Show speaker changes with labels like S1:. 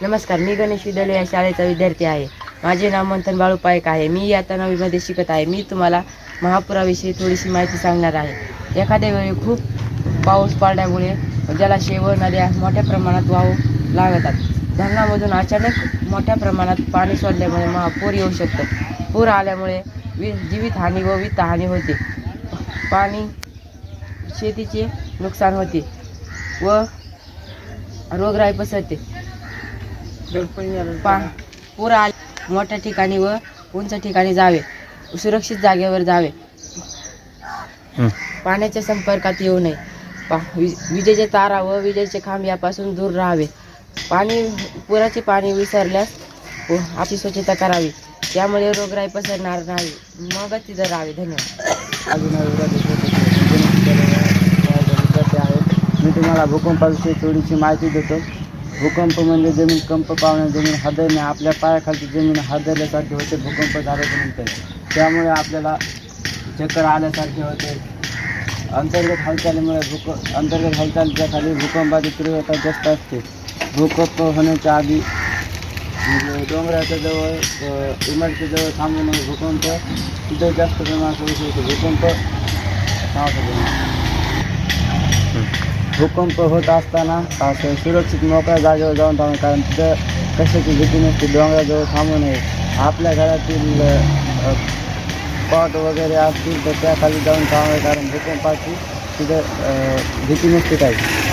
S1: नमस्कार मी गणेश विद्यालय या शाळेचा विद्यार्थी आहे. माझे नाव मंथन बाळू पायक आहे. मी आता नवीमध्ये शिकत आहे. मी तुम्हाला महापुराविषयी थोडीशी माहिती सांगणार आहे. एखाद्या वेळी खूप पाऊस पडल्यामुळे जलाशय व नद्या मोठ्या प्रमाणात वाहू लागतात. धरणामधून अचानक मोठ्या प्रमाणात पाणी सोडल्यामुळे महापूर येऊ शकतो. पूर आल्यामुळे वि जीवितहानी व वित्तहानी होते. पाणी शेतीचे नुकसान होते व रोगराई पसरते. पा पूर आले. मोठ्या ठिकाणी व उंच ठिकाणी जावे. सुरक्षित जागेवर जावे. पाण्याच्या संपर्कात येऊ नये. पा वि विजेचे तारा व विजेचे खांब यापासून दूर राहावे. पाणी पुराचे पाणी विसरल्यास व आपली स्वच्छता करावी. त्यामुळे रोगराई पसरणार नाही. मगच तिथं राहावे. धन्यवाद.
S2: अजून विद्यार्थी आहे मी तुम्हाला भूकंपाविषयी थोडीशी माहिती देतो. भूकंप म्हणजे जमीन कंप पावणे जमीन हादरणे आपल्या पायाखालची जमीन हादरल्यासारखे होते भूकंप झाल्यानंतर त्यामुळे आपल्याला चक्कर आल्यासारखे होते. अंतर्गत हालचालीमुळे भूक अंतर्गत हालचालीच्या खाली भूकंपाची तीव्रता जास्त असते. भूकंप होण्याच्या आधी म्हणजे डोंगराच्या जवळ इमारतीजवळ जवळ थांबू नये भूकंप तिथं जास्त प्रमाणात होऊ शकतो. भूकंप भूकंप होत असताना असं सुरक्षित मोकळ्या जागेवर जाऊन थांबू कारण तिथं कशाची भीती नसते डोंगराजवळ थांबू नये. आपल्या घरातील पॉट वगैरे असतील तर त्याखाली जाऊन थांबावे कारण भूकंपाची तिथं भीती नसते काही.